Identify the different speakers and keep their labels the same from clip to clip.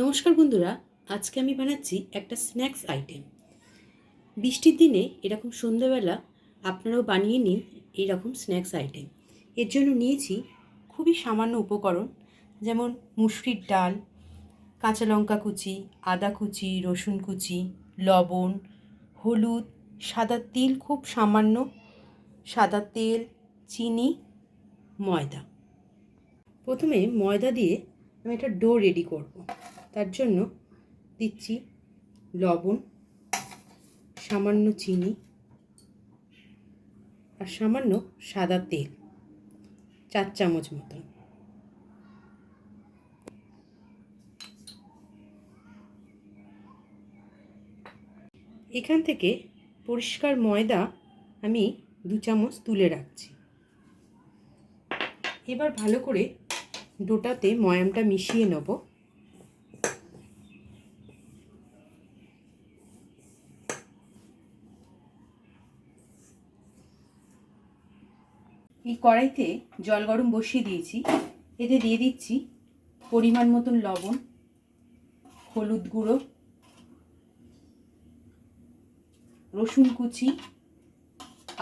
Speaker 1: নমস্কার বন্ধুরা, আজকে আমি বানাচ্ছি একটা স্ন্যাক্স আইটেম। বৃষ্টির দিনে এরকম সন্ধ্যাবেলা আপনারাও বানিয়ে নিন এরকম স্ন্যাক্স আইটেম। এর জন্য নিয়েছি খুবই সামান্য উপকরণ, যেমন মুসুরির ডাল, কাঁচা লঙ্কা কুচি, আদা কুচি, রসুন কুচি, লবণ, হলুদ, সাদা তিল, খুব সামান্য সাদা তেল, চিনি, ময়দা। প্রথমে ময়দা দিয়ে আমি একটা ডো রেডি করব। তার জন্য দিচ্ছি লবণ, সামান্য চিনি আর সামান্য সাদা তেল, চার চামচ মতন। এখান থেকে পরিষ্কার ময়দা আমি দু চামচ তুলে রাখছি। এবার ভালো করে ডোটাতে ময়ামটা মিশিয়ে নেব। এই কড়াইতে জল গরম বসিয়ে দিয়েছি। এতে দিয়ে দিচ্ছি পরিমাণ মতন লবণ, হলুদ গুঁড়ো, রসুন কুচি,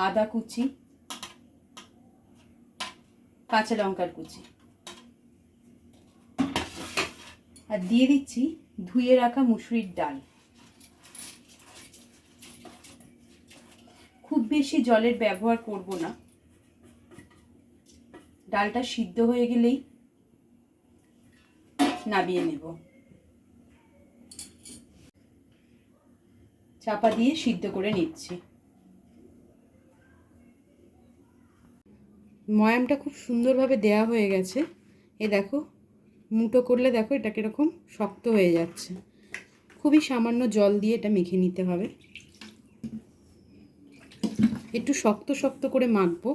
Speaker 1: আদা কুচি, কাঁচা লঙ্কার কুচি। আর দিয়ে দিচ্ছি ধুয়ে রাখা মুসুরির ডাল। খুব বেশি জলের ব্যবহার করব না। ডালটা সিদ্ধ হয়ে গেলেই নাবিয়ে নেব। চাপা দিয়ে সিদ্ধ করে নিচ্ছি। ময়ামটা খুব সুন্দরভাবে দেয়া হয়ে গেছে। এ দেখো, মুটো করলে দেখো এটা কীরকম শক্ত হয়ে যাচ্ছে। খুবই সামান্য জল দিয়ে এটা মেখে নিতে হবে। একটু শক্ত শক্ত করে মাখবো।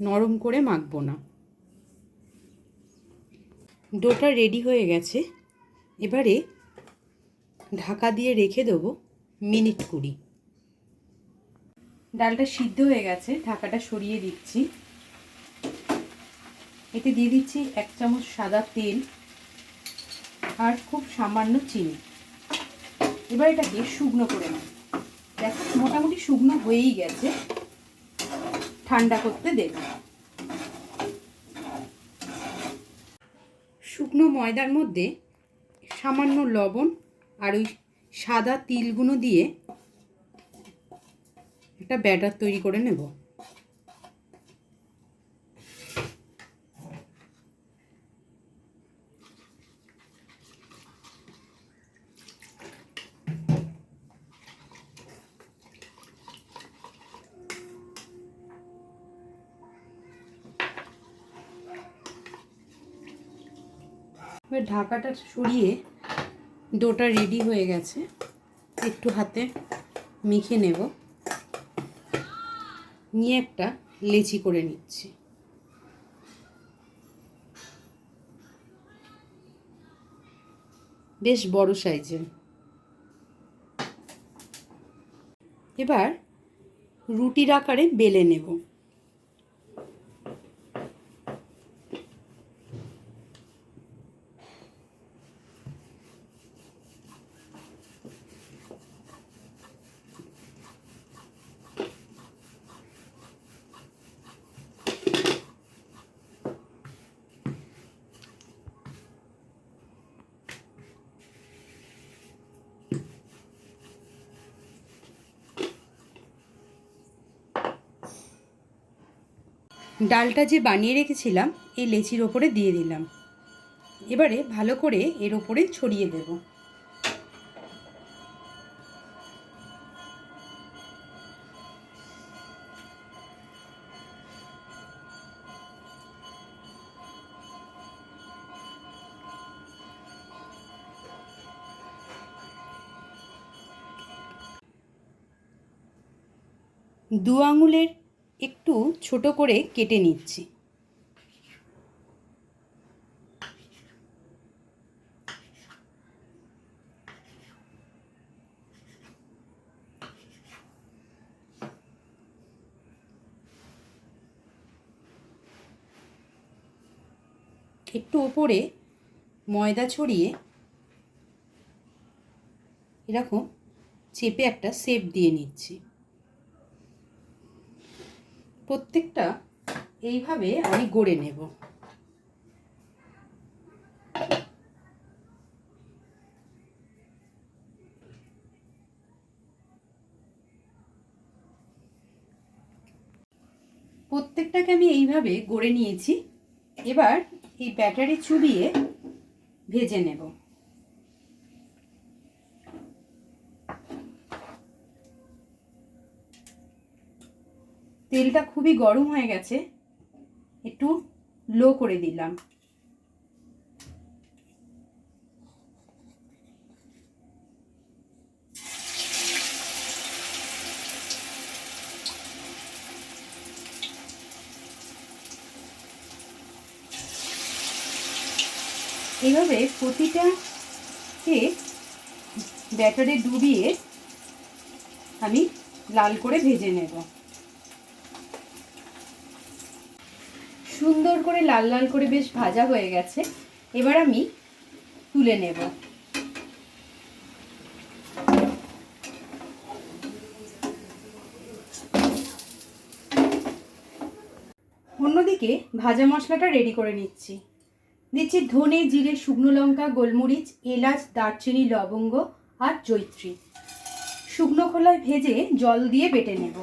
Speaker 1: নরম করে মাখবো না। ডোটা রেডি হয়ে গেছে। এবারে ঢাকা দিয়ে রেখে দেবো মিনিট কুড়ি। ডালটা সিদ্ধ হয়ে গেছে, ঢাকাটা সরিয়ে দিচ্ছি। এতে দিয়ে দিচ্ছি এক চামচ সাদা তেল আর খুব সামান্য চিনি। এবার এটাকে শুকনো করে নেব। দেখো, মোটামুটি শুকনো হয়েই গেছে। ঠান্ডা করতে দেব। শুকনো ময়দার মধ্যে সামান্য লবণ আর ওই সাদা তিলগুলো দিয়ে একটা ব্যাটার তৈরি করে নেব। এবার ঢাকাটা সরিয়ে ডোটা রেডি হয়ে গেছে। একটু হাতে মেখে নেব। নিয়ে একটা লেচি করে নিচ্ছি। বেশ বড় সাইজের। এবার রুটির আকারে বেলে নেব। ডালটা যে বানিয়ে রেখেছিলাম, এই লেচির ওপরে দিয়ে দিলাম। এবারে ভালো করে এর ওপরে ছড়িয়ে দেব। দু আঙুলের একটু ছোট করে কেটে নিচ্ছি। একটু ওপরে ময়দা ছড়িয়ে এরকম চেপে একটা শেপ দিয়ে নিচ্ছি। প্রত্যেকটা এইভাবে আমি গড়ে নেব। প্রত্যেকটাকে আমি এইভাবে গড়ে নিয়েছি। এবার এই ব্যাটারি চুবিয়ে ভেজে নেব। তেলটা খুবই গরম হয়ে গেছে, একটু লো করে দিলাম। এইভাবে প্রতিটাকে ব্যাটারে ডুবিয়ে আমি লাল করে ভেজে নেব। সুন্দর করে লাল লাল করে বেশ ভাজা হয়ে গেছে। এবার আমি তুলে নেব। অন্যদিকে ভাজা মশলাটা রেডি করে নিচ্ছি। দিচ্ছি ধনে, জিরে, শুকনো লঙ্কা, গোলমরিচ, এলাচ, দারচিনি, লবঙ্গ আর জৈত্রী শুকনো খোলায় ভেজে জল দিয়ে বেটে নেব।